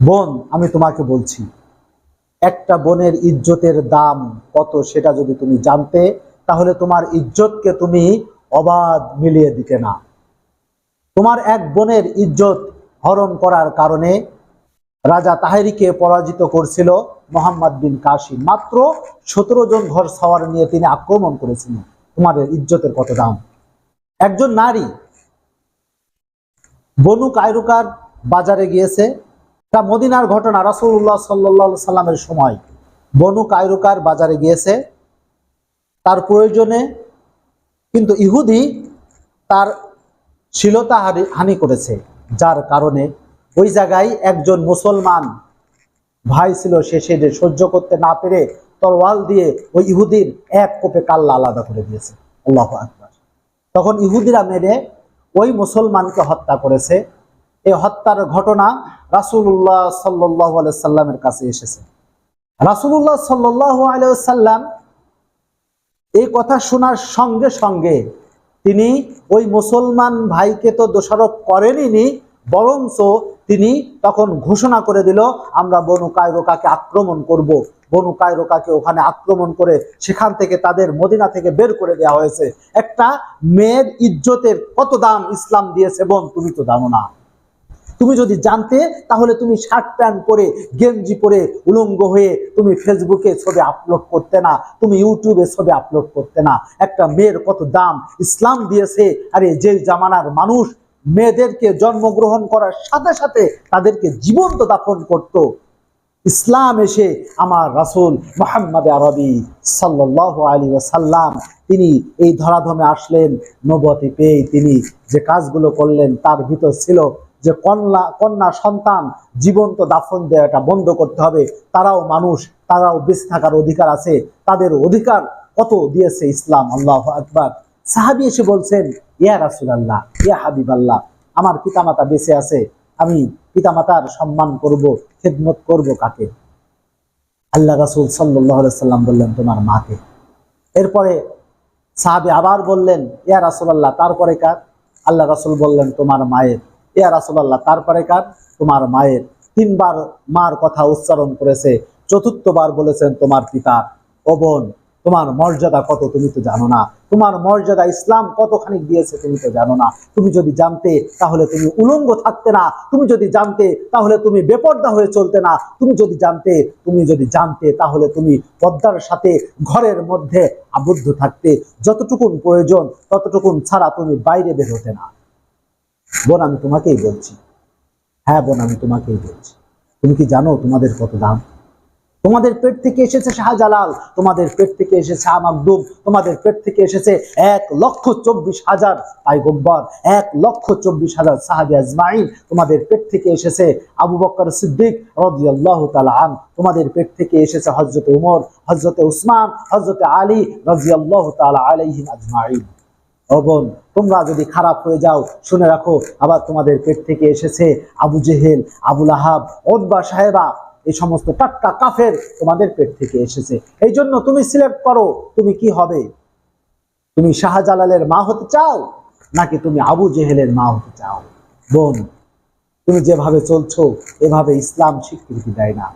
বোন, আমি তোমাকে বলছি, একটা বোনের ইজ্জতের দাম কত সেটা যদি তুমি জানতে, তাহলে তোমার ইজ্জতকে তুমি অবাধ মিলিয়ে দিতে না। তোমার এক বোনের ইজ্জত হরণ করার কারণে রাজা তাহেরিকে পরাজিত করছিল মোহাম্মদ বিন কাশি মাত্র সতেরো জন ঘর সওয়ার নিয়ে তিনি আক্রমণ করেছিলেন। তোমাদের ইজ্জতের কত দাম? একজন নারী, বনু কায়রুকার বাজারে গিয়েছে তা মদিনার ঘটনা রাসূলুল্লাহ সাল্লাহ সাল্লামের সময় বনু কায়রুকার বাজারে গিয়েছে। তার প্রয়োজনে কিন্তু ইহুদি তার হানি- হানি করেছে, যার কারণে ওই জায়গায় একজন মুসলমান ভাই ছিল, সে সেটা সহ্য করতে না পেরে তরওয়াল দিয়ে ওই ইহুদির এক কোপে কাল্লা আলাদা করে দিয়েছে। আল্লাহ আকবার। তখন ইহুদিরা মেরে ওই মুসলমানকে হত্যা করেছে। এই হত্যার ঘটনা রাসূলুল্লাহ সাল্লাহ সাল্লামের কাছে এসেছে। রাসূলুল্লাহ সাল্লাহ আলাইসাল্লাম এই কথা শোনার সঙ্গে সঙ্গে তিনি ওই মুসলমান ভাইকে তো দোষারোপ করেনই বরঞ্চ তিনি তখন ঘোষণা করে দিল, আমরা বনু কায়রোকাকে আক্রমণ করব। বনু কায়রোকাকে ওখানে আক্রমণ করে সেখান থেকে তাদের মদিনা থেকে বের করে দেওয়া হয়েছে। একটা মেয়ের ইজ্জতের কত দাম ইসলাম দিয়েছে বোন, তুমি তো জানো না। তুমি যদি জানতে, তাহলে তুমি শার্ট প্যান্ট পরে, গেঞ্জি পরে উলঙ্গ হয়ে তুমি ফেসবুকে ছবি আপলোড করতে না, তুমি ইউটিউবে ছবি আপলোড করতে না। একটা মেয়ের কত দাম, ইসলাম দিয়েছে, আরে যে জামানার মানুষ মেয়েদেরকে জন্মগ্রহণ করার সাথে সাথে তাদেরকে জীবন্ত দাফন করত। ইসলাম এসে আমার রাসুল মোহাম্মদ আরবি সাল্লাহ আলী ওয়াসাল্লাম, তিনি এই ধরাধমে আসলেন। নবতি পেয়ে তিনি যে কাজগুলো করলেন, তার ভিতর ছিল যে কন্যা কন্যা সন্তান জীবন্ত দাফন দেওয়াটা বন্ধ করতে হবে। তারাও মানুষ, তারাও বেঁচে থাকার অধিকার আছে। তাদের অধিকার কত দিয়েছে ইসলাম? আল্লাহ আকবার। সাহাবি এসে বলছেন, ইয়া রাসুল আল্লাহ ইয়া হাবিব আল্লাহ আমার পিতামাতা বেঁচে আছে। আমি পিতামাতার সম্মান করব, খেদমত করব কাকে? আল্লাহ রাসুল সাল্লাম বললেন, তোমার মাকে। এরপরে সাহাবি আবার বললেন, ইয়া রাসুলাল্লাহ, তারপরে কার? আল্লাহ রাসুল বললেন, তোমার মায়ের। ইয়া রাসুলাল্লাহ, তারপরে কার? তোমার মায়ের। তিনবার মার কথা উচ্চারণ করেছে, চতুর্থবার বলেছেন, তোমার পিতা ও বোন, তোমার মর্যাদা কত তুমি তো জানো না। তোমার মর্যাদা ইসলাম কতখানি দিয়েছে তুমি তো জানো না। তুমি যদি জানতে, তাহলে তুমি উলঙ্গ থাকতে না। তুমি যদি জানতে, তাহলে তুমি বেপর্দা হয়ে চলতে না। তুমি যদি জানতে, তুমি যদি জানতে, তাহলে তুমি পদ্মার সাথে ঘরের মধ্যে আবদ্ধ থাকতে। যতটুকুন প্রয়োজন, ততটুকুন ছাড়া তুমি বাইরে বের হতে না। বোন, আমি তোমাকেই বলছি। হ্যাঁ বোন, আমি তোমাকেই বলছি। তুমি কি জানো তোমাদের কত দাম? তোমাদের পেট থেকে এসেছে শাহজালাল, তোমাদের পেট থেকে এসেছে আমাকদুম তোমাদের পেট থেকে এসেছে এক লক্ষ চব্বিশ হাজার পাইগব্বর এক লক্ষ চব্বিশ হাজার সাহাবি আজমাইন। তোমাদের পেট থেকে এসেছে আবু বকর সিদ্দিক রাদিয়াল্লাহু তাআলা আন তোমাদের পেট থেকে এসেছে হযরত উমর, হযরত উসমান, হযরত আলী রাদিয়াল্লাহু তাআলা আলাইহিম আজমাইন। ও বোন, তোমরা যদি খারাপ হয়ে যাও, শুনে রাখো, আবার তোমাদের পেট থেকে এসেছে আবু জেহেল, আবুল আহাব ওদবা সাহেবা, এই সমস্ত টাটকা কাফের তোমাদের পেট থেকে এসেছে। এই জন্য তুমি সিলেক্ট করো, তুমি কি হবে? তুমি শাহজালালের মা হতে চাও, নাকি তুমি আবু জেহেলের মা হতে চাও? বোন, তুমি যেভাবে চলছো, এভাবে ইসলাম স্বীকৃতি দেয় না।